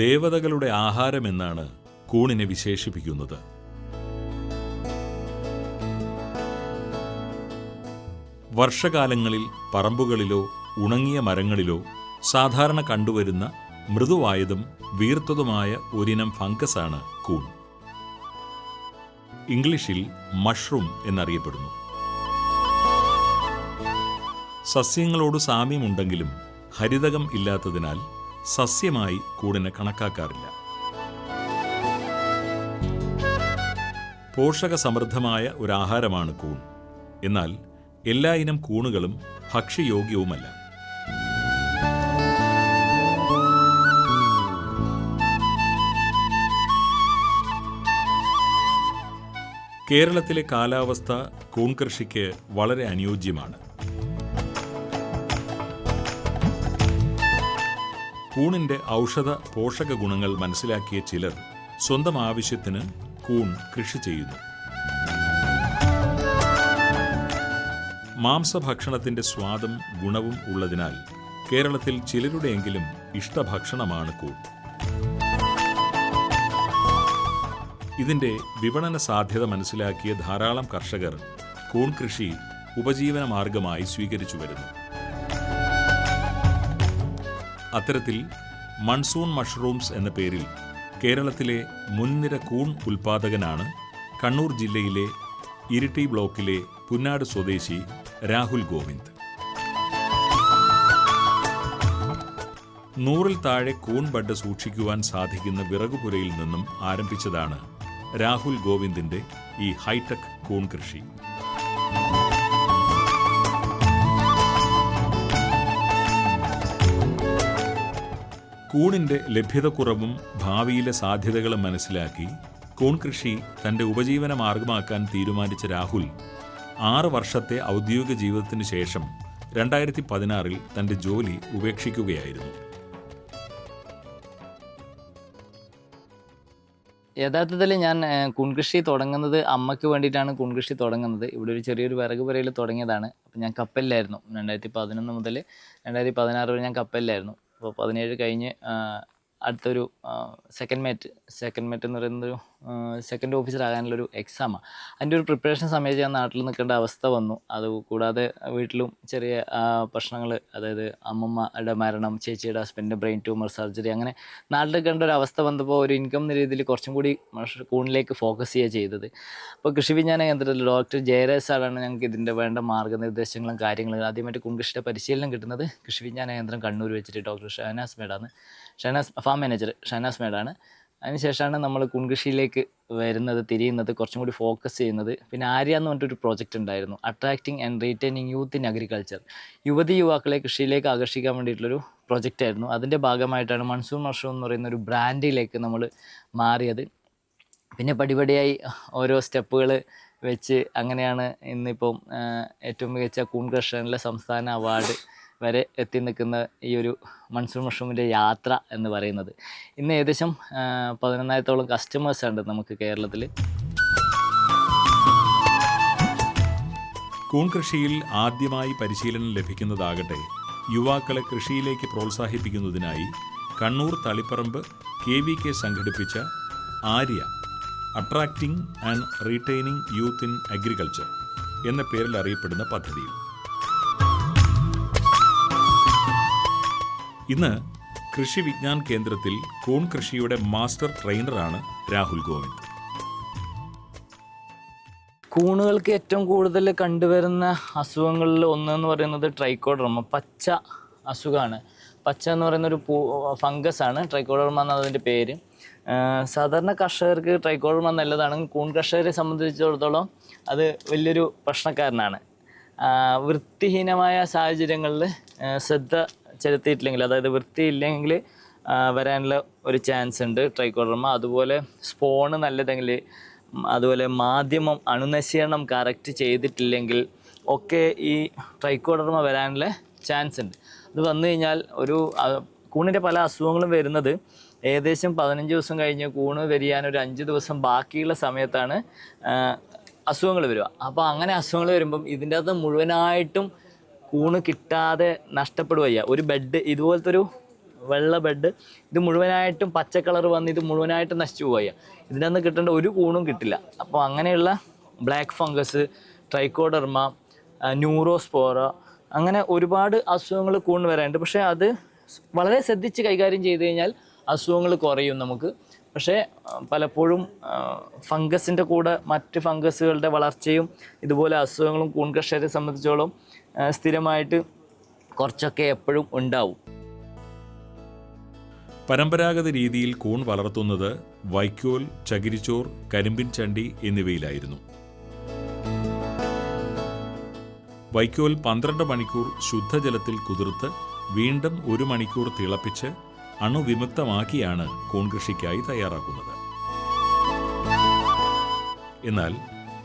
ദേവതകളുടെ ആഹാരമെന്നാണ് കൂണിനെ വിശേഷിപ്പിക്കുന്നത്. വർഷകാലങ്ങളിൽ പറമ്പുകളിലോ ഉണങ്ങിയ മരങ്ങളിലോ സാധാരണ കണ്ടുവരുന്ന മൃദുവായതും വീർത്തതുമായ ഒരിനം ഫംഗസാണ് കൂൺ. ഇംഗ്ലീഷിൽ മഷ്റൂം എന്നറിയപ്പെടുന്നു. സസ്യങ്ങളോട് സാമ്യമുണ്ടെങ്കിലും ഹരിതകം ഇല്ലാത്തതിനാൽ സസ്യമായി കൂടിനെ കണക്കാക്കാറില്ല. പോഷക സമൃദ്ധമായ ഒരു ആഹാരമാണ് കൂൺ. എന്നാൽ എല്ലാ ഇനം കൂണുകളും ഭക്ഷ്യയോഗ്യവുമല്ല. കേരളത്തിലെ കാലാവസ്ഥ കൂൺ കൃഷിക്ക് വളരെ അനുയോജ്യമാണ്. കൂണിന്റെ ഔഷധ പോഷക ഗുണങ്ങൾ മനസ്സിലാക്കിയ ചിലർ സ്വന്തം ആവശ്യത്തിന് കൂൺ കൃഷി ചെയ്യുന്നു. മാംസഭക്ഷണത്തിന്റെ സ്വാദും ഗുണവും ഉള്ളതിനാൽ കേരളത്തിൽ ചിലരുടെയെങ്കിലും ഇഷ്ടഭക്ഷണമാണ് കൂൺ. ഇതിന്റെ വിപണന സാധ്യത മനസ്സിലാക്കിയ ധാരാളം കർഷകർ കൂൺ കൃഷി ഉപജീവന മാർഗമായി സ്വീകരിച്ചു വരുന്നു. അത്തരത്തിൽ മൺസൂൺ മഷ്റൂംസ് എന്ന പേരിൽ കേരളത്തിലെ മുൻനിര കൂൺ ഉൽപാദകനാണ് കണ്ണൂർ ജില്ലയിലെ ഇരിട്ടി ബ്ലോക്കിലെ പുന്നാട് സ്വദേശി രാഹുൽ ഗോവിന്ദ്. നൂറിൽ താഴെ കൂൺ ബഡ് സൂക്ഷിക്കുവാൻ സാധിക്കുന്ന വിറകുപുരയിൽ നിന്നും ആരംഭിച്ചതാണ് രാഹുൽ ഗോവിന്ദിന്റെ ഈ ഹൈടെക് കൂൺ കൃഷി. കൂണിന്റെ ലഭ്യതക്കുറവും ഭാവിയിലെ സാധ്യതകളും മനസ്സിലാക്കി കൂൺ കൃഷി തന്റെ ഉപജീവന മാർഗമാക്കാൻ തീരുമാനിച്ച രാഹുൽ ആറ് വർഷത്തെ ഔദ്യോഗിക ജീവിതത്തിന് ശേഷം രണ്ടായിരത്തി പതിനാറിൽ തന്റെ ജോലി ഉപേക്ഷിക്കുകയായിരുന്നു. യഥാർത്ഥത്തിൽ ഞാൻ കുൺകൃഷി തുടങ്ങുന്നത് അമ്മയ്ക്ക് വേണ്ടിയിട്ടാണ് കുൺകൃഷി തുടങ്ങുന്നത്. ഇവിടെ ഒരു ചെറിയൊരു വിറക് പുരയിൽ തുടങ്ങിയതാണ്. അപ്പം ഞാൻ കപ്പലിലായിരുന്നു. രണ്ടായിരത്തി പതിനൊന്ന് മുതൽ രണ്ടായിരത്തി പതിനാറ് വരെ ഞാൻ കപ്പലിലായിരുന്നു. അപ്പോൾ പതിനേഴ് കഴിഞ്ഞ് അടുത്തൊരു സെക്കൻഡ് മേറ്റ് സെക്കൻഡ് മേറ്റ് എന്ന് പറയുന്നൊരു സെക്കൻഡ് ഓഫീസർ ആകാനുള്ളൊരു എക്സാമാണ് അതിന്റെ ഒരു പ്രിപ്പറേഷൻ സമയത്ത് ഞാൻ നാട്ടിൽ നിൽക്കേണ്ട അവസ്ഥ വന്നു. അത് കൂടാതെ വീട്ടിലും ചെറിയ പ്രശ്നങ്ങൾ അതായത് അമ്മമ്മയുടെ മരണം ചേച്ചിയുടെ ഹസ്ബൻഡിന്റെ ബ്രെയിൻ ട്യൂമർ സർജറി അങ്ങനെ നാട്ടിൽ നിൽക്കേണ്ട ഒരു അവസ്ഥ വന്നപ്പോൾ ഒരു ഇൻകം എന്ന രീതിയിൽ കുറച്ചും കൂടി കൂണിലേക്ക് ഫോക്കസ് ചെയ്യുക ചെയ്തത്. അപ്പോൾ കൃഷി വിജ്ഞാന കേന്ദ്രത്തിൽ ഡോക്ടർ ജയരാജ് സാറാണ് ഞങ്ങൾക്ക് ഇതിന്റെ വേണ്ട മാർഗനിർദ്ദേശങ്ങളും കാര്യങ്ങളും ആദ്യമായിട്ട് കുങ്കൃഷിയുടെ പരിശീലനം കിട്ടുന്നത് കൃഷി വിജ്ഞാന കേന്ദ്രം കണ്ണൂർ വെച്ചിട്ട് ഡോക്ടർ ഷഹനാസ് മേഡാണ് ഷഹനാസ് ഫാം മാനേജർ ഷഹനാസ് മേഡാണ് അതിനുശേഷമാണ് നമ്മൾ കുൺകൃഷിയിലേക്ക് വരുന്നത് തിരിയുന്നത് കുറച്ചും കൂടി ഫോക്കസ് ചെയ്യുന്നത്. പിന്നെ ആര്യ എന്ന് പറഞ്ഞിട്ടൊരു പ്രോജക്റ്റ് ഉണ്ടായിരുന്നു. Attracting and retaining youth in agriculture യുവതി യുവാക്കളെ കൃഷിയിലേക്ക് ആകർഷിക്കാൻ വേണ്ടിയിട്ടുള്ളൊരു പ്രോജക്റ്റ് ആയിരുന്നു. അതിന്റെ ഭാഗമായിട്ടാണ് മൺസൂൺ മഷ്റൂം എന്ന് പറയുന്ന ഒരു ബ്രാൻഡിലേക്ക് നമ്മൾ മാറിയത്. പിന്നെ പടിപടിയായി ഓരോ സ്റ്റെപ്പുകൾ വെച്ച് അങ്ങനെയാണ് ഇന്നിപ്പം ഏറ്റവും മികച്ച കൂൺ കർഷകനിലെ സംസ്ഥാന അവാർഡ് വരെ എത്തി നിൽക്കുന്ന ഈ ഒരു മൺസൂൺ മഷ്റൂമിന്റെ യാത്ര എന്ന് പറയുന്നത്. ഇന്ന് ഏകദേശം പതിനൊന്നായിരത്തോളം കസ്റ്റമേഴ്സ് ഉണ്ട് നമുക്ക് കേരളത്തിൽ കൂൺ കൃഷിയിൽ ആദ്യമായി പരിശീലനം ലഭിക്കുന്നതാകട്ടെ യുവാക്കളെ കൃഷിയിലേക്ക് പ്രോത്സാഹിപ്പിക്കുന്നതിനായി Kannur Taliparamba K V K സംഘടിപ്പിച്ച ARYA attracting and retaining youth in agriculture എന്ന പേരിൽ അറിയപ്പെടുന്ന പദ്ധതിയിൽ. ഇന്ന് കൃഷി വിജ്ഞാൻ കേന്ദ്രത്തിൽ കോൺ കൃഷിയുടെ മാസ്റ്റർ ട്രെയിനറാണ് രാഹുൽ ഗോവിന്ദ്. കൂണുകൾക്ക് ഏറ്റവും കൂടുതൽ കണ്ടുവരുന്ന അസുഖങ്ങളിൽ ഒന്നെന്ന് പറയുന്നത് ട്രൈക്കോഡർമ പച്ച അസുഖമാണ് പച്ച എന്ന് പറയുന്ന ഒരു പൂ ഫംഗസ് ആണ് ട്രൈക്കോഡർമ എന്നാണ് അതിന്റെ പേര്. സാധാരണ കർഷകർക്ക് ട്രൈക്കോഡർമ നല്ലതാണ്. കൂൺ കർഷകരെ സംബന്ധിച്ചിടത്തോളം അത് വലിയൊരു പ്രശ്നക്കാരനാണ്. വൃത്തിഹീനമായ സാഹചര്യങ്ങളിൽ ശ്രദ്ധ ചെലുത്തിയിട്ടില്ലെങ്കിൽ അതായത് വൃത്തിയില്ലെങ്കിൽ വരാനുള്ള ഒരു ചാൻസ് ഉണ്ട് ട്രൈക്കോഡർമ അതുപോലെ സ്പോണ് നല്ലതെങ്കിൽ അതുപോലെ മാധ്യമം അണുനശീകരണം കറക്റ്റ് ചെയ്തിട്ടില്ലെങ്കിൽ ഒക്കെ ഈ ട്രൈക്കോഡർമ വരാനുള്ള ചാൻസ് ഉണ്ട്. അത് വന്നു കഴിഞ്ഞാൽ ഒരു കൂണിന്റെ പല അസുഖങ്ങളും വരുന്നത് ഏകദേശം പതിനഞ്ച് ദിവസം കഴിഞ്ഞ് കൂണ് വരിയാൻ ഒരു അഞ്ച് ദിവസം ബാക്കിയുള്ള സമയത്താണ് അസുഖങ്ങൾ വരിക. അപ്പോൾ അങ്ങനെ അസുഖങ്ങൾ വരുമ്പം ഇതിന്റെ അകത്ത് മുഴുവനായിട്ടും കൂണ് കിട്ടാതെ നഷ്ടപ്പെടുകയ്യ ഒരു ബെഡ് ഇതുപോലത്തെ ഒരു വെള്ള ബെഡ് ഇത് മുഴുവനായിട്ടും പച്ച കളർ വന്ന് ഇത് മുഴുവനായിട്ടും നശിച്ചു പോവുക ഇതിന്റെ കിട്ടേണ്ട ഒരു കൂണും കിട്ടില്ല. അപ്പോൾ അങ്ങനെയുള്ള ബ്ലാക്ക് ഫംഗസ് ട്രൈക്കോഡർമ ന്യൂറോസ്പോറ അങ്ങനെ ഒരുപാട് അസുഖങ്ങൾ കൂണ് വരാനുണ്ട് പക്ഷേ അത് വളരെ ശ്രദ്ധിച്ച് കൈകാര്യം ചെയ്ത് കഴിഞ്ഞാൽ അസുഖങ്ങൾ കുറയും നമുക്ക്. പക്ഷേ പലപ്പോഴും ഫംഗസിന്റെ കൂടെ മറ്റ് ഫംഗസുകളുടെ വളർച്ചയും ഇതുപോലെ അസുഖങ്ങളും കൂൺ കർഷകരെ സംബന്ധിച്ചോളം സ്ഥിരമായിട്ട് കുറച്ചൊക്കെ എപ്പോഴും ഉണ്ടാവും. പരമ്പരാഗത രീതിയിൽ കൂൺ വളർത്തുന്നത് വൈക്കോൽ ചകിരിച്ചോർ കരിമ്പിൻ ചണ്ടി എന്നിവയിലായിരുന്നു. വൈക്കോൽ പന്ത്രണ്ട് മണിക്കൂർ ശുദ്ധജലത്തിൽ കുതിർത്ത് വീണ്ടും ഒരു മണിക്കൂർ തിളപ്പിച്ച് അണുവിമുക്തമാക്കിയാണ് കൂൺ കൃഷിക്കായി തയ്യാറാക്കുന്നത്. എന്നാൽ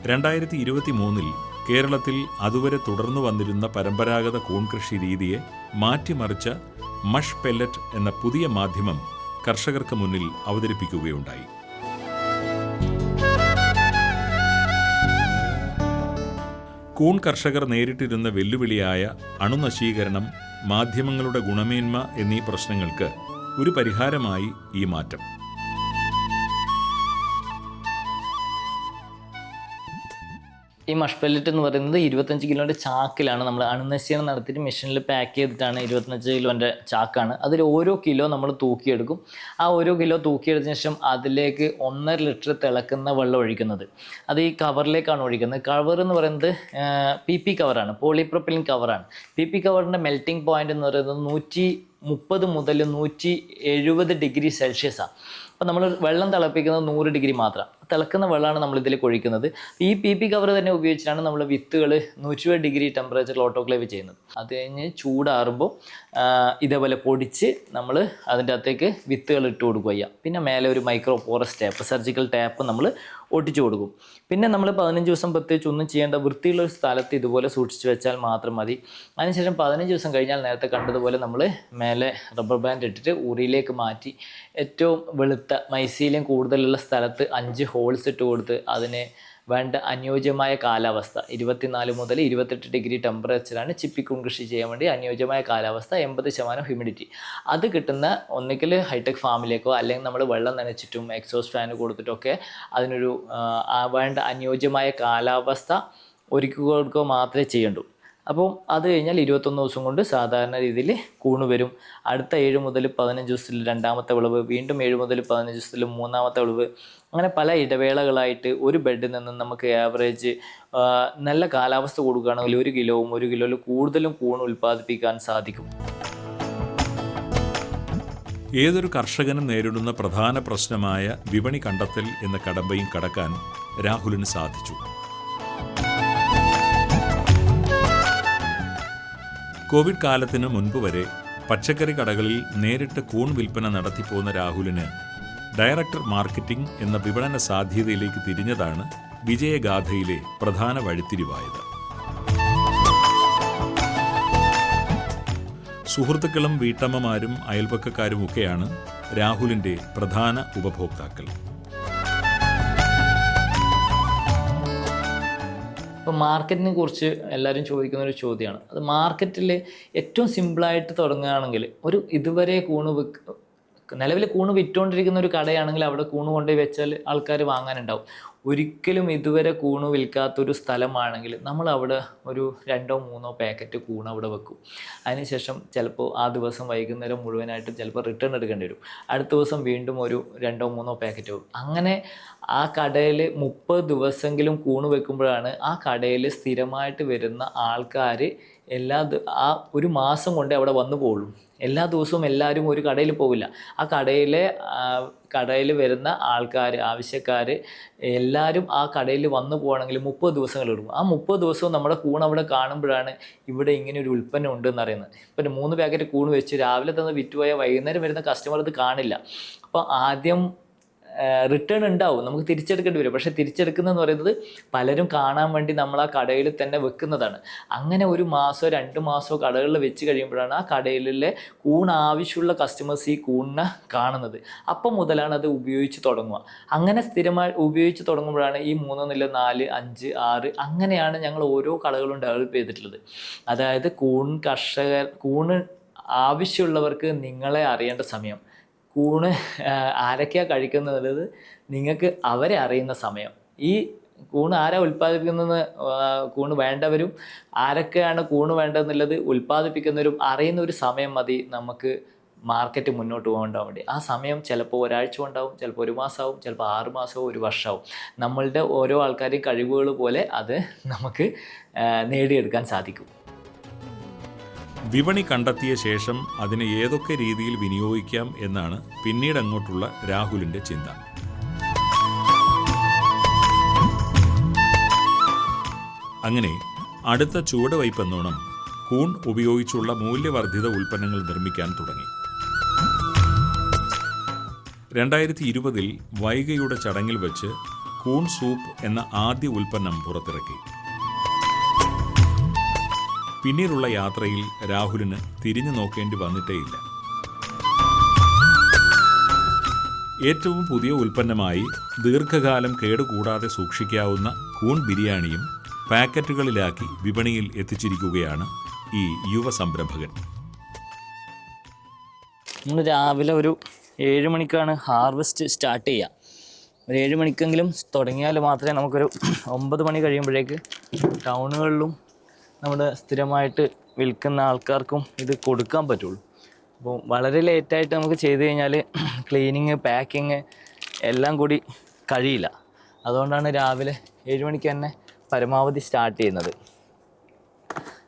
രണ്ടായിരത്തി ഇരുപത്തി മൂന്നിൽ കേരളത്തിൽ അതുവരെ തുടർന്നു വന്നിരുന്ന പരമ്പരാഗത കൂൺ കൃഷി രീതിയെ മാറ്റിമറിച്ച മഷ് പെല്ലറ്റ് എന്ന പുതിയ മാധ്യമം കർഷകർക്ക് മുന്നിൽ അവതരിപ്പിക്കുകയുണ്ടായി. കൂൺ കർഷകർ നേരിട്ടിരുന്ന വെല്ലുവിളിയായ അണുനശീകരണം മാധ്യമങ്ങളുടെ ഗുണമേന്മ എന്നീ പ്രശ്നങ്ങൾക്ക് ഒരു പരിഹാരമായി ഈ മാറ്റം. ഈ മഷ് പെല്ലറ്റ് എന്ന് പറയുന്നത് ഇരുപത്തഞ്ച് കിലോന്റെ ചാക്കിലാണ്. നമ്മൾ അണുനശീകരണം നടത്തിയിട്ട് മെഷീനിൽ പാക്ക് ചെയ്തിട്ടാണ് ഇരുപത്തഞ്ച് കിലോന്റെ ചാക്കാണ്. അതിൽ ഓരോ കിലോ നമ്മൾ തൂക്കിയെടുക്കും. ആ ഓരോ കിലോ തൂക്കിയെടുത്തതിന് ശേഷം അതിലേക്ക് ഒന്നര ലിറ്റർ തിളക്കുന്ന വെള്ളം ഒഴിക്കുന്നത്. അത് ഈ കവറിലേക്കാണ് ഒഴിക്കുന്നത്. കവർ എന്ന് പറയുന്നത് പി പി കവറാണ്. പോളിപ്രൊപ്പിലിൻ കവറാണ്. പി പി കവറിന്റെ മെൽറ്റിംഗ് പോയിന്റ് എന്ന് പറയുന്നത് നൂറ്റി മുപ്പത് മുതൽ നൂറ്റി എഴുപത് ഡിഗ്രി സെൽഷ്യസാണ്. അപ്പോൾ നമ്മൾ വെള്ളം തിളപ്പിക്കുന്നത് നൂറ് ഡിഗ്രി മാത്രം. തിളക്കുന്ന വെള്ളമാണ് നമ്മൾ ഇതിലേക്ക് ഒഴിക്കുന്നത് ഈ പി പി കവർ തന്നെ ഉപയോഗിച്ചിട്ടാണ് നമ്മൾ വിത്തുകൾ നൂറ്റി ഡിഗ്രി ടെമ്പറേച്ചറിൽ ഓട്ടോക്ലേവ് ചെയ്യുന്നത്. അത് കഴിഞ്ഞ് ചൂടാറുമ്പോൾ ഇതേപോലെ പൊടിച്ച് നമ്മൾ അതിന്റെ അകത്തേക്ക് വിത്തുകൾ ഇട്ട് കൊടുക്കുക പിന്നെ മേലെ ഒരു micro porous tape surgical tape നമ്മൾ ഒട്ടിച്ചു കൊടുക്കും. പിന്നെ നമ്മൾ പതിനഞ്ച് ദിവസം പ്രത്യേകിച്ച് ഒന്നും ചെയ്യേണ്ട വൃത്തിയുള്ള ഒരു സ്ഥലത്ത് ഇതുപോലെ സൂക്ഷിച്ച് വെച്ചാൽ മാത്രം മതി. അതിനുശേഷം പതിനഞ്ച് ദിവസം കഴിഞ്ഞാൽ നേരത്തെ കണ്ടതുപോലെ നമ്മൾ മേലെ റബ്ബർ ബാൻഡ് ഇട്ടിട്ട് ഉറിയിലേക്ക് മാറ്റി ഏറ്റവും വെളുത്ത മൈസീലിയം കൂടുതലുള്ള സ്ഥലത്ത് അഞ്ച് ഹോൾസ് ഇട്ട് കൊടുത്ത് അതിന് വേണ്ട അനുയോജ്യമായ കാലാവസ്ഥ. ഇരുപത്തിനാല് മുതൽ ഇരുപത്തെട്ട് ഡിഗ്രി ടെമ്പറേച്ചറാണ് ചിപ്പിക്കൂൺ കൃഷി ചെയ്യാൻ വേണ്ടി അനുയോജ്യമായ കാലാവസ്ഥ എൺപത് ശതമാനം ഹ്യൂമിഡിറ്റി. അത് കിട്ടുന്ന ഒന്നുകിൽ ഹൈടെക് ഫാമിലേക്കോ അല്ലെങ്കിൽ നമ്മൾ വെള്ളം നനച്ചിട്ടും എക്സോസ് ഫാന് കൊടുത്തിട്ടൊക്കെ അതിനൊരു വേണ്ട അനുയോജ്യമായ കാലാവസ്ഥ ഒരുക്കി കൊടുക്കുക മാത്രമേ ചെയ്യണ്ടൂ അപ്പോൾ അത് കഴിഞ്ഞാൽ ഇരുപത്തൊന്ന് ദിവസം കൊണ്ട് സാധാരണ രീതിയിൽ കൂണ് വരും. അടുത്ത ഏഴ് മുതൽ പതിനഞ്ച് ദിവസത്തിൽ രണ്ടാമത്തെ വിളവ് വീണ്ടും ഏഴ് മുതൽ പതിനഞ്ച് ദിവസത്തിൽ മൂന്നാമത്തെ വിളവ്. അങ്ങനെ പല ഇടവേളകളായിട്ട് ഒരു ബെഡിൽ നിന്നും നമുക്ക് ആവറേജ് നല്ല കാലാവസ്ഥ കൊടുക്കുകയാണെങ്കിൽ ഒരു കിലോവും ഒരു കിലോയിൽ കൂടുതലും കൂൺ ഉൽപ്പാദിപ്പിക്കാൻ സാധിക്കും. ഏതൊരു കർഷകനും നേരിടുന്ന പ്രധാന പ്രശ്നമായ വിപണി കണ്ടെത്തൽ എന്ന കടമ്പയും കടക്കാൻ രാഹുലിന് സാധിച്ചു. കോവിഡ് കാലത്തിന് മുൻപ് വരെ പച്ചക്കറി കടകളിൽ നേരിട്ട് കൂൺ വിൽപ്പന നടത്തിപ്പോന്ന രാഹുലിന് ഡയറക്ടർ മാർക്കറ്റിംഗ് എന്ന വിപണന സാധ്യതയിലേക്ക് തിരിഞ്ഞതാണ് വിജയഗാഥയിലെ പ്രധാന വഴിത്തിരിവായത്. സുഹൃത്തുക്കളും വീട്ടമ്മമാരും അയൽപക്കക്കാരും ഒക്കെയാണ് രാഹുലിന്റെ പ്രധാന ഉപഭോക്താക്കൾ. ഇപ്പോൾ മാർക്കറ്റിനെ കുറിച്ച് എല്ലാവരും ചോദിക്കുന്ന ഒരു ചോദ്യമാണ്. അത് മാർക്കറ്റിൽ ഏറ്റവും സിമ്പിളായിട്ട് തുടങ്ങുകയാണെങ്കിൽ ഒരു ഇതുവരെ കൂണ് നിലവിൽ കൂണ് വിറ്റുകൊണ്ടിരിക്കുന്ന ഒരു കടയാണെങ്കിൽ അവിടെ കൂണ് കൊണ്ടുപോയി വെച്ചാൽ ആൾക്കാർ വാങ്ങാനുണ്ടാവും. ഒരിക്കലും ഇതുവരെ കൂണ് വിൽക്കാത്തൊരു സ്ഥലമാണെങ്കിൽ നമ്മൾ അവിടെ ഒരു രണ്ടോ മൂന്നോ പാക്കറ്റ് കൂണ് അവിടെ വെക്കും. അതിനുശേഷം ചിലപ്പോൾ ആ ദിവസം വൈകുന്നേരം മുഴുവനായിട്ട് ചിലപ്പോൾ റിട്ടേൺ എടുക്കേണ്ടി വരും. അടുത്ത ദിവസം വീണ്ടും ഒരു രണ്ടോ മൂന്നോ പാക്കറ്റ് വെക്കും. അങ്ങനെ ആ കടയിൽ മുപ്പത് ദിവസമെങ്കിലും കൂണ് വെക്കുമ്പോഴാണ് ആ കടയിൽ സ്ഥിരമായിട്ട് വരുന്ന ആൾക്കാർ എല്ലാ ആ ഒരു മാസം കൊണ്ട് അവിടെ വന്നു പോകുള്ളൂ എല്ലാ ദിവസവും എല്ലാവരും ഒരു കടയിൽ പോവില്ല. ആ കടയിലെ കടയിൽ വരുന്ന ആൾക്കാർ ആവശ്യക്കാർ എല്ലാവരും ആ കടയിൽ വന്നു പോകണമെങ്കിൽ മുപ്പത് ദിവസങ്ങൾ എടുക്കും. ആ മുപ്പത് ദിവസവും നമ്മുടെ കൂൺ അവിടെ കാണുമ്പോഴാണ് ഇവിടെ ഇങ്ങനെ ഒരു ഉൽപ്പന്നം ഉണ്ടെന്ന് അറിയുന്നത്. ഇപ്പം മൂന്ന് പാക്കറ്റ് കൂൺ വെച്ച് രാവിലെ തന്നെ വിറ്റുപോയാൽ വൈകുന്നേരം വരുന്ന കസ്റ്റമർ ഇത് കാണില്ല. അപ്പോൾ ആദ്യം റിട്ടേൺ ഉണ്ടാവും. നമുക്ക് തിരിച്ചെടുക്കേണ്ടി വരും. പക്ഷേ തിരിച്ചെടുക്കുന്നതെന്ന് പറയുന്നത് പലരും കാണാൻ വേണ്ടി നമ്മൾ ആ കടയിൽ തന്നെ വെക്കുന്നതാണ്. അങ്ങനെ ഒരു മാസമോ രണ്ട് മാസമോ കടകളിൽ വെച്ച് കഴിയുമ്പോഴാണ് ആ കടയിലെ കൂൺ ആവശ്യമുള്ള കസ്റ്റമേഴ്സ് ഈ കൂണിനെ കാണുന്നത്. അപ്പം മുതലാണ് അത് ഉപയോഗിച്ച് തുടങ്ങുക. അങ്ങനെ സ്ഥിരമായി ഉപയോഗിച്ച് തുടങ്ങുമ്പോഴാണ് ഈ മൂന്ന് നില നാല് അഞ്ച് ആറ് അങ്ങനെയാണ് ഞങ്ങൾ ഓരോ കടകളും ഡെവലപ്പ് ചെയ്തിട്ടുള്ളത്. അതായത് കൂൺ കർഷകർ കൂണ് ആവശ്യമുള്ളവർക്ക് നിങ്ങളെ അറിയേണ്ട സമയം. കൂണ് ആരൊക്കെയാണ് കഴിക്കുന്നത്? നിങ്ങൾക്ക് അവരെ അറിയുന്ന സമയം. ഈ കൂണ് ആരാ ഉൽപ്പാദിപ്പിക്കുന്നത് കൂണ് വേണ്ടവരും ആരൊക്കെയാണ് കൂണ് വേണ്ടതെന്നുള്ളത് ഉൽപ്പാദിപ്പിക്കുന്നവരും അറിയുന്ന ഒരു സമയം മതി നമുക്ക് മാർക്കറ്റ് മുന്നോട്ട് പോകേണ്ട വേണ്ടി. ആ സമയം ചിലപ്പോൾ ഒരാഴ്ച ഉണ്ടാവും ചിലപ്പോൾ ഒരു മാസമാവും ചിലപ്പോൾ ആറ് മാസവും ഒരു വർഷമാവും നമ്മളുടെ ഓരോ ആൾക്കാരെയും കഴിവുകൾ പോലെ അത് നമുക്ക് നേടിയെടുക്കാൻ സാധിക്കും. വിപണി കണ്ടെത്തിയ ശേഷം അതിനെ ഏതൊക്കെ രീതിയിൽ വിനിയോഗിക്കാം എന്നാണ് പിന്നീട് അങ്ങോട്ടുള്ള രാഹുലിന്റെ ചിന്ത. അങ്ങനെ അടുത്ത ചുവടുവയ്പെന്നോണം കൂൺ ഉപയോഗിച്ചുള്ള മൂല്യവർദ്ധിത ഉൽപ്പന്നങ്ങൾ നിർമ്മിക്കാൻ തുടങ്ങി. രണ്ടായിരത്തി ഇരുപതിൽ വൈഗയുടെ ചടങ്ങിൽ വെച്ച് കൂൺ സൂപ്പ് എന്ന ആദ്യ ഉൽപ്പന്നം പുറത്തിറക്കി. പിന്നീടുള്ള യാത്രയിൽ രാഹുലിന് തിരിഞ്ഞു നോക്കേണ്ടി വന്നിട്ടേയില്ല. ഏറ്റവും പുതിയ ഉൽപ്പന്നമായി ദീർഘകാലം കേടുകൂടാതെ സൂക്ഷിക്കാവുന്ന കൂൺ ബിരിയാണിയും പാക്കറ്റുകളിലാക്കി വിപണിയിൽ എത്തിച്ചിരിക്കുകയാണ് ഈ യുവ സംരംഭകൻ. നമ്മൾ രാവിലെ ഒരു ഏഴ് മണിക്കാണ് ഹാർവെസ്റ്റ് സ്റ്റാർട്ട് ചെയ്യുക. ഒരു ഏഴ് മണിക്കെങ്കിലും തുടങ്ങിയാൽ മാത്രമേ നമുക്കൊരു ഒമ്പത് മണി കഴിയുമ്പോഴേക്ക് ടൗണുകളിലും നമ്മുടെ സ്ഥിരമായിട്ട് വിൽക്കുന്ന ആൾക്കാർക്കും ഇത് കൊടുക്കാൻ പറ്റുള്ളൂ. അപ്പോൾ വളരെ ലേറ്റായിട്ട് നമുക്ക് ചെയ്ത് കഴിഞ്ഞാൽ ക്ലീനിങ് പാക്കിങ് എല്ലാം കൂടി കഴിയില്ല. അതുകൊണ്ടാണ് രാവിലെ ഏഴ് മണിക്ക് തന്നെ പരമാവധി സ്റ്റാർട്ട് ചെയ്യുന്നത്.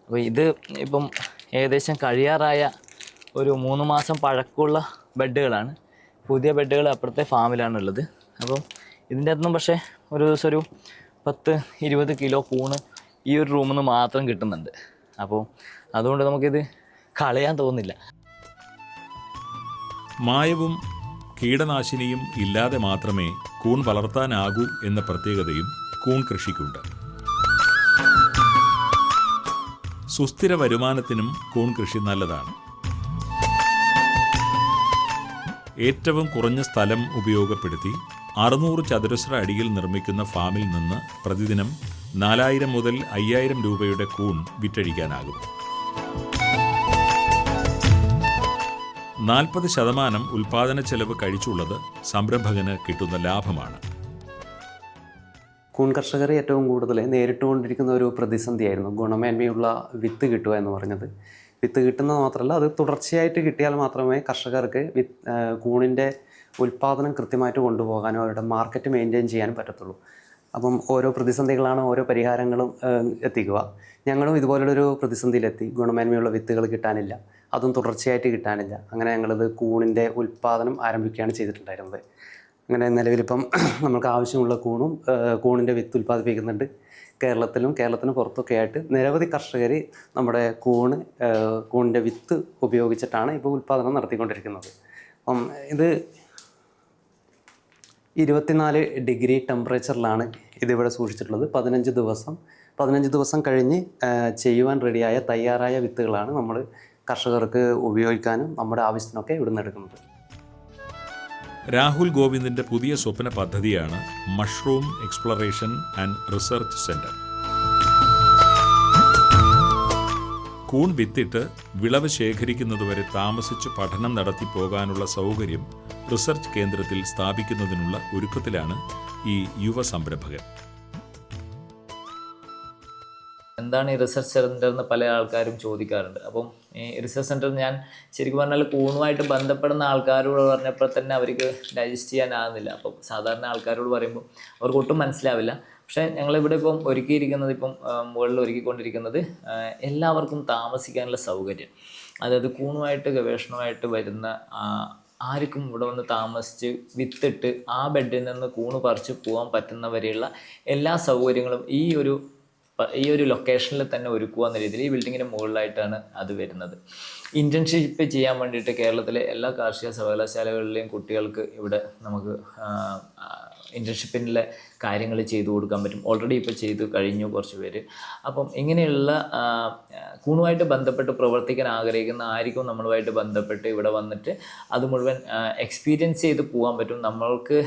അപ്പോൾ ഇത് ഇപ്പം ഏകദേശം കഴിയാറായ ഒരു മൂന്ന് മാസം പഴക്കമുള്ള ബെഡുകളാണ്. പുതിയ ബെഡുകൾ അപ്പുറത്തെ ഫാമിലാണുള്ളത്. അപ്പം ഇതിന്റെ അകത്തുനിന്നും പക്ഷേ ഒരു ദിവസം ഒരു പത്ത് ഇരുപത് കിലോ കൂണ് ഈ ഒരു റൂമിൽ നിന്ന് മാത്രം കിട്ടുന്നുണ്ട്. അപ്പോൾ അതുകൊണ്ട് നമുക്കിത് കളയാൻ തോന്നില്ല മായവും കീടനാശിനിയും ഇല്ലാതെ മാത്രമേ കൂൺ വളർത്താനാകൂ എന്ന പ്രത്യേകതയും കൂൺ കൃഷിക്കുണ്ട്. സുസ്ഥിര വരുമാനത്തിനും കൂൺ കൃഷി നല്ലതാണ്. ഏറ്റവും കുറഞ്ഞ സ്ഥലം ഉപയോഗപ്പെടുത്തി അറുന്നൂറ് ചതുരശ്ര അടിയിൽ നിർമ്മിക്കുന്ന ഫാമിൽ നിന്ന് പ്രതിദിനം നാലായിരം മുതൽ അയ്യായിരം രൂപയുടെ കൂൺ വിറ്റഴിക്കാനാകും. നാൽപ്പത് ശതമാനം ഉൽപാദന ചെലവ് കഴിച്ചുള്ളത് സംരംഭകന് കിട്ടുന്ന ലാഭമാണ്. കൂൺ കർഷകർ ഏറ്റവും കൂടുതൽ നേരിട്ടുകൊണ്ടിരിക്കുന്ന ഒരു പ്രതിസന്ധിയായിരുന്നു. ഗുണമേന്മയുള്ള വിത്ത് കിട്ടുക എന്ന് പറഞ്ഞത്. വിത്ത് കിട്ടുന്നത് മാത്രമല്ല അത് തുടർച്ചയായിട്ട് കിട്ടിയാൽ മാത്രമേ കർഷകർക്ക് വിത്ത് കൂണിന്റെ ഉൽപ്പാദനം കൃത്യമായിട്ട് കൊണ്ടുപോകാനോ അവരുടെ മാർക്കറ്റ് മെയിന്റെയിൻ ചെയ്യാനും പറ്റത്തുള്ളൂ. അപ്പം ഓരോ പ്രതിസന്ധികളാണ് ഓരോ പരിഹാരങ്ങളും എത്തിക്കുക. ഞങ്ങളും ഇതുപോലുള്ളൊരു പ്രതിസന്ധിയിലെത്തി. ഗുണമേന്മയുള്ള വിത്തുകൾ കിട്ടാനില്ല. അതും തുടർച്ചയായിട്ട് കിട്ടാനില്ല. അങ്ങനെ ഞങ്ങളിത് കൂണിന്റെ ഉൽപ്പാദനം ആരംഭിക്കുകയാണ് ചെയ്തിട്ടുണ്ടായിരുന്നത്. അങ്ങനെ നിലവിലിപ്പം നമുക്ക് ആവശ്യമുള്ള കൂണും കൂണിന്റെ വിത്ത് ഉൽപ്പാദിപ്പിക്കുന്നുണ്ട്. കേരളത്തിലും കേരളത്തിന് പുറത്തൊക്കെ ആയിട്ട് നിരവധി കർഷകർ നമ്മുടെ കൂണ് കൂണിന്റെ വിത്ത് ഉപയോഗിച്ചിട്ടാണ് ഇപ്പോൾ ഉൽപ്പാദനം നടത്തിക്കൊണ്ടിരിക്കുന്നത്. അപ്പം ഇത് ഇരുപത്തിനാല് ഡിഗ്രി ടെമ്പറേച്ചറിലാണ് ഇതിവിടെ സൂക്ഷിച്ചിട്ടുള്ളത്. പതിനഞ്ച് ദിവസം പതിനഞ്ച് ദിവസം കഴിഞ്ഞ് ചെയ്യുവാൻ റെഡിയായ തയ്യാറായ വിത്തുകളാണ് നമ്മൾ കർഷകർക്ക് ഉപയോഗിക്കാനും നമ്മുടെ ആവശ്യത്തിനൊക്കെ ഇവിടുന്ന് എടുക്കുന്നത്. രാഹുൽ ഗോവിന്ദിന്റെ പുതിയ സ്വപ്ന പദ്ധതിയാണ് mushroom exploration and research centre. കൂൺ വിത്തിട്ട് വിളവ് ശേഖരിക്കുന്നതുവരെ താമസിച്ച് പഠനം നടത്തി പോകാനുള്ള സൗകര്യം റിസർച്ച് കേന്ദ്രത്തിൽ സ്ഥാപിക്കുന്നതിനുള്ള ഒരുക്കത്തിലാണ് ഈ യുവ സംരംഭകൻ. എന്താണ് ഈ റിസർച്ച് സെന്റർ എന്ന് പല ആൾക്കാരും ചോദിക്കാറുണ്ട്. അപ്പം ഈ റിസർച്ച് സെന്റർ ഞാൻ ശരിക്കും പറഞ്ഞാൽ കൂണുമായിട്ട് ബന്ധപ്പെടുന്ന ആൾക്കാരോട് പറഞ്ഞപ്പോൾ തന്നെ അവർക്ക് ഡൈജസ്റ്റ് ചെയ്യാനാകുന്നില്ല. അപ്പം സാധാരണ ആൾക്കാരോട് പറയുമ്പോൾ അവർക്ക് ഒട്ടും മനസ്സിലാവില്ല. പക്ഷേ ഞങ്ങളിവിടെ ഇപ്പം ഒരുക്കിയിരിക്കുന്നത് ഇപ്പം മുകളിൽ ഒരുക്കിക്കൊണ്ടിരിക്കുന്നത് എല്ലാവർക്കും താമസിക്കാനുള്ള സൗകര്യം. അതായത് കൂണുമായിട്ട് ഗവേഷണമായിട്ട് വരുന്ന ആർക്കും ഇവിടെ വന്ന് താമസിച്ച് വിത്തിട്ട് ആ ബെഡിൽ നിന്ന് കൂണ് പറിച്ച് പോകാൻ പറ്റുന്നവരെയുള്ള എല്ലാ സൗകര്യങ്ങളും ഈ ഒരു ഈ ഒരു ലൊക്കേഷനിൽ തന്നെ ഒരുക്കുക എന്ന രീതിയിൽ ഈ ബിൽഡിങ്ങിന് മുകളിലായിട്ടാണ് അത് വരുന്നത്. ഇന്റേൺഷിപ്പ് ചെയ്യാൻ വേണ്ടിയിട്ട് കേരളത്തിലെ എല്ലാ കാർഷിക സർവകലാശാലകളിലെയും കുട്ടികൾക്ക് ഇവിടെ നമുക്ക് ഇന്റേൺഷിപ്പിന്റെ കാര്യങ്ങൾ ചെയ്തു കൊടുക്കാൻ പറ്റും. ഓൾറെഡി ഇപ്പോൾ ചെയ്തു കഴിഞ്ഞു കുറച്ച് പേര്. അപ്പം ഇങ്ങനെയുള്ള കൂണുമായിട്ട് ബന്ധപ്പെട്ട് പ്രവർത്തിക്കാൻ ആഗ്രഹിക്കുന്ന ആർക്കും നമ്മളുമായിട്ട് ബന്ധപ്പെട്ട് ഇവിടെ വന്നിട്ട് അത് മുഴുവൻ എക്സ്പീരിയൻസ് ചെയ്ത് പോകാൻ പറ്റും. നമ്മൾക്ക്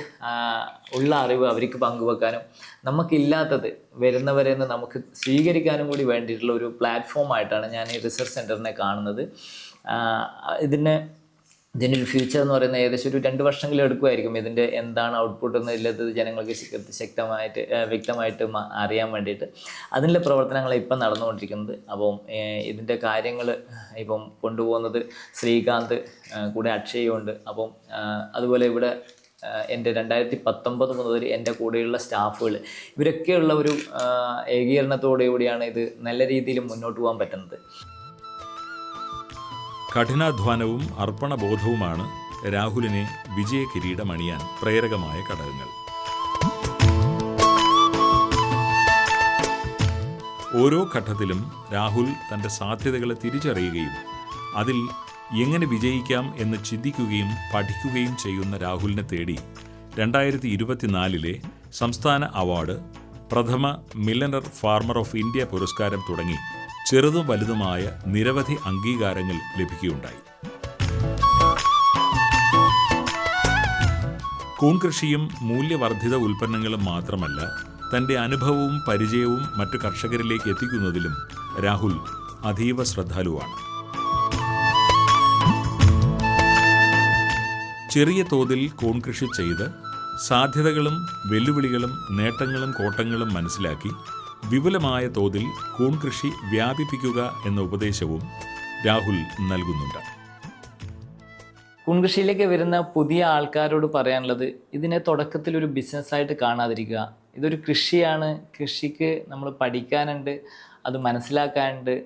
ഉള്ള അറിവ് അവർക്ക് പങ്കുവെക്കാനും നമുക്കില്ലാത്തത് വരുന്നവരെ നമുക്ക് സ്വീകരിക്കാനും കൂടി വേണ്ടിയിട്ടുള്ള ഒരു പ്ലാറ്റ്ഫോം ആയിട്ടാണ് ഞാൻ ഈ റിസർച്ച് സെന്ററിനെ കാണുന്നത്. ഇതിന് ഇതിന്റെ ഒരു ഫ്യൂച്ചർ എന്ന് പറയുന്നത് ഏകദേശം ഒരു രണ്ട് വർഷമെങ്കിലും എടുക്കുമായിരിക്കും. ഇതിന്റെ എന്താണ് ഔട്ട്പുട്ട് എന്നുള്ളത് ജനങ്ങൾക്ക് ശക്തമായിട്ട് വ്യക്തമായിട്ട് അറിയാൻ വേണ്ടിയിട്ട്. അതിനുള്ള പ്രവർത്തനങ്ങൾ ഇപ്പം നടന്നുകൊണ്ടിരിക്കുന്നത്. അപ്പം ഇതിന്റെ കാര്യങ്ങൾ ഇപ്പം കൊണ്ടുപോകുന്നത് ശ്രീകാന്ത് കൂടെ അക്ഷയുണ്ട്. അപ്പം അതുപോലെ ഇവിടെ എന്റെ രണ്ടായിരത്തി പത്തൊമ്പത് മുതൽ എന്റെ കൂടെയുള്ള സ്റ്റാഫുകൾ ഇവരൊക്കെയുള്ള ഒരു ഏകീകരണത്തോടുകൂടിയാണ് ഏകീകരണത്തോടു കൂടിയാണ് ഇത് നല്ല രീതിയിൽ മുന്നോട്ട് പോകാൻ പറ്റുന്നത്. കഠിനാധ്വാനവും അർപ്പണബോധവുമാണ് രാഹുലിനെ വിജയ കിരീടമണിയാൻ പ്രേരകമായ ഘടകങ്ങൾ. ഓരോ ഘട്ടത്തിലും രാഹുൽ തന്റെ സാധ്യതകളെ തിരിച്ചറിയുകയും അതിൽ എങ്ങനെ വിജയിക്കാം എന്ന് ചിന്തിക്കുകയും പഠിക്കുകയും ചെയ്യുന്ന രാഹുലിനെ തേടി രണ്ടായിരത്തി ഇരുപത്തിനാലിലെ സംസ്ഥാന അവാർഡ് പ്രഥമ മില്ലനർ ഫാർമർ ഓഫ് ഇന്ത്യ പുരസ്കാരം തുടങ്ങി. ചെറുതും വലുതുമായ നിരവധി അംഗീകാരങ്ങൾ ലഭിക്കുകയുണ്ടായി. കൂൺകൃഷിയും മൂല്യവർദ്ധിത ഉൽപ്പന്നങ്ങളും മാത്രമല്ല തന്റെ അനുഭവവും പരിചയവും മറ്റു കർഷകരിലേക്ക് എത്തിക്കുന്നതിലും രാഹുൽ അതീവ ശ്രദ്ധാലുവാണ്. ചെറിയ തോതിൽ കൂൺകൃഷി ചെയ്ത് സാധ്യതകളും വെല്ലുവിളികളും നേട്ടങ്ങളും കോട്ടങ്ങളും മനസ്സിലാക്കി വിപുലമായ തോതിൽ കൂൺ കൃഷി വ്യാപിപ്പിക്കുക എന്ന ഉപദേശവും രാഹുൽ നൽകുന്നുണ്ട്. കുൺകൃഷിയിലേക്ക് വരുന്ന പുതിയ ആൾക്കാരോട് പറയാനുള്ളത് ഇതിനെ തുടക്കത്തിൽ ഒരു ബിസിനസ്സായിട്ട് കാണാതിരിക്കുക. ഇതൊരു കൃഷിയാണ്. കൃഷിക്ക് നമ്മൾ പഠിക്കാനുണ്ട് അത് മനസ്സിലാക്കാനുണ്ട്.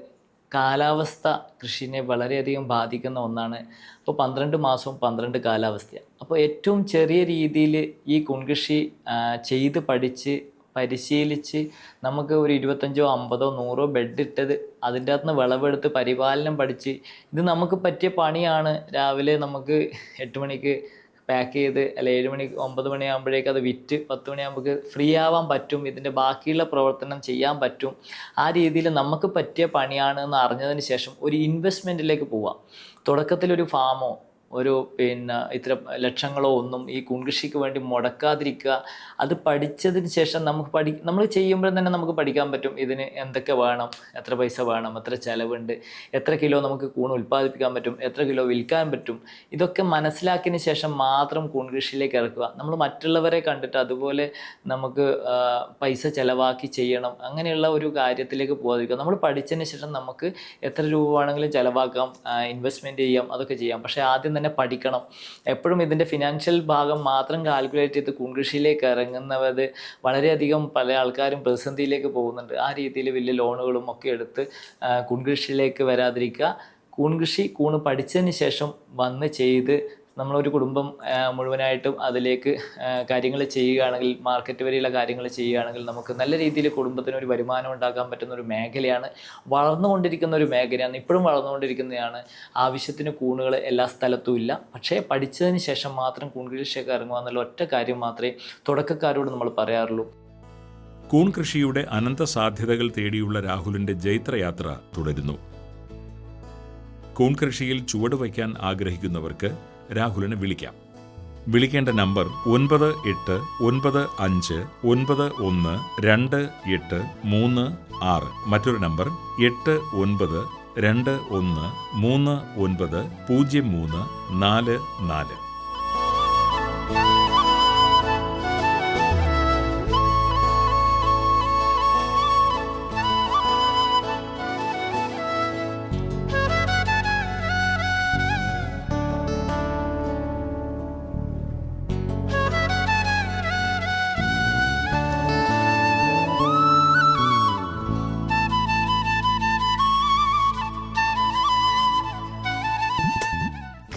കാലാവസ്ഥ കൃഷിനെ വളരെയധികം ബാധിക്കുന്ന ഒന്നാണ്. അപ്പോൾ പന്ത്രണ്ട് മാസവും പന്ത്രണ്ട് കാലാവസ്ഥയാണ്. അപ്പോൾ ഏറ്റവും ചെറിയ രീതിയിൽ ഈ കുൺകൃഷി ചെയ്ത് പഠിച്ച് പരിശീലിച്ച് നമുക്ക് ഒരു ഇരുപത്തഞ്ചോ അമ്പതോ നൂറോ ബെഡ് ഇട്ടത് അതിന്റെ അകത്ത് നിന്ന് വിളവെടുത്ത് പരിപാലനം പഠിച്ച് ഇത് നമുക്ക് പറ്റിയ പണിയാണ്. രാവിലെ നമുക്ക് എട്ട് മണിക്ക് പാക്ക് ചെയ്ത് അല്ല ഏഴ് മണി ഒമ്പത് മണിയാകുമ്പോഴേക്ക് അത് വിറ്റ് പത്ത് മണിയാകുമ്പോൾ ഫ്രീ ആവാൻ പറ്റും. ഇതിന്റെ ബാക്കിയുള്ള പ്രവർത്തനം ചെയ്യാൻ പറ്റും. ആ രീതിയിൽ നമുക്ക് പറ്റിയ പണിയാണ് എന്ന് അറിഞ്ഞതിന് ശേഷം ഒരു ഇൻവെസ്റ്റ്മെന്റിലേക്ക് പോവാം. തുടക്കത്തിൽ ഒരു ഫാമോ ഒരു പിന്നെ ഇത്ര ലക്ഷങ്ങളോ ഒന്നും ഈ കുൺകൃഷിക്ക് വേണ്ടി മുടക്കാതിരിക്കുക. അത് പഠിച്ചതിന് ശേഷം നമുക്ക് പഠി നമ്മൾ ചെയ്യുമ്പോൾ തന്നെ നമുക്ക് പഠിക്കാൻ പറ്റും ഇതിന് എന്തൊക്കെ വേണം എത്ര പൈസ വേണം എത്ര ചിലവുണ്ട് എത്ര കിലോ നമുക്ക് കൂൺ ഉൽപ്പാദിപ്പിക്കാൻ പറ്റും എത്ര കിലോ വിൽക്കാൻ പറ്റും ഇതൊക്കെ മനസ്സിലാക്കിയതിന് ശേഷം മാത്രം കൂൺ കൃഷിയിലേക്ക് ഇറക്കുക. നമ്മൾ മറ്റുള്ളവരെ കണ്ടിട്ട് അതുപോലെ നമുക്ക് പൈസ ചിലവാക്കി ചെയ്യണം അങ്ങനെയുള്ള ഒരു കാര്യത്തിലേക്ക് പോകാതിരിക്കുക. നമ്മൾ പഠിച്ചതിന് ശേഷം നമുക്ക് എത്ര രൂപ വേണമെങ്കിലും ചിലവാക്കാം ഇൻവെസ്റ്റ്മെന്റ് ചെയ്യാം അതൊക്കെ ചെയ്യാം. പക്ഷേ ആദ്യം തന്നെ പഠിക്കണം. എപ്പോഴും ഇതിന്റെ ഫിനാൻഷ്യൽ ഭാഗം മാത്രം കാൽക്കുലേറ്റ് ചെയ്ത് കുൺകൃഷിയിലേക്ക് ഇറങ്ങുന്നവത് വളരെയധികം പല ആൾക്കാരും പ്രതിസന്ധിയിലേക്ക് പോകുന്നുണ്ട്. ആ രീതിയിൽ വലിയ ലോണുകളും ഒക്കെ എടുത്ത് കുൺകൃഷിയിലേക്ക് വരാതിരിക്കുക. കൂൺകൃഷി കൂണ് പഠിച്ചതിന് ശേഷം വന്ന് ചെയ്ത് നമ്മളൊരു കുടുംബം മുഴുവനായിട്ടും അതിലേക്ക് കാര്യങ്ങൾ ചെയ്യുകയാണെങ്കിൽ മാർക്കറ്റ് വരെയുള്ള കാര്യങ്ങൾ ചെയ്യുകയാണെങ്കിൽ നമുക്ക് നല്ല രീതിയിൽ കുടുംബത്തിന് ഒരു വരുമാനം ഉണ്ടാക്കാൻ പറ്റുന്ന ഒരു മേഖലയാണ്. വളർന്നുകൊണ്ടിരിക്കുന്ന ഒരു മേഖലയാണ്. ഇപ്പോഴും വളർന്നുകൊണ്ടിരിക്കുന്നതാണ്. ആവശ്യത്തിന് കൂണുകൾ എല്ലാ സ്ഥലത്തും ഇല്ല. പക്ഷേ പഠിച്ചതിന് ശേഷം മാത്രം കൂൺകൃഷിയൊക്കെ ഇറങ്ങുക എന്നുള്ള ഒറ്റ കാര്യം മാത്രമേ തുടക്കക്കാരോട് നമ്മൾ പറയാറുള്ളൂ. കൂൺ കൃഷിയുടെ അനന്ത സാധ്യതകൾ തേടിയുള്ള രാഹുലിന്റെ ജൈത്രയാത്ര തുടരുന്നു. കൂൺ കൃഷിയിൽ ചുവടുവയ്ക്കാൻ ആഗ്രഹിക്കുന്നവർക്ക് രാഹുലിനെ വിളിക്കാം. വിളിക്കേണ്ട നമ്പർ ഒൻപത് എട്ട് ഒൻപത് അഞ്ച് ഒൻപത് ഒന്ന് രണ്ട് എട്ട് മൂന്ന് ആറ്. മറ്റൊരു നമ്പർ എട്ട് ഒൻപത് രണ്ട് ഒന്ന് മൂന്ന് ഒൻപത് പൂജ്യം മൂന്ന് നാല് നാല്.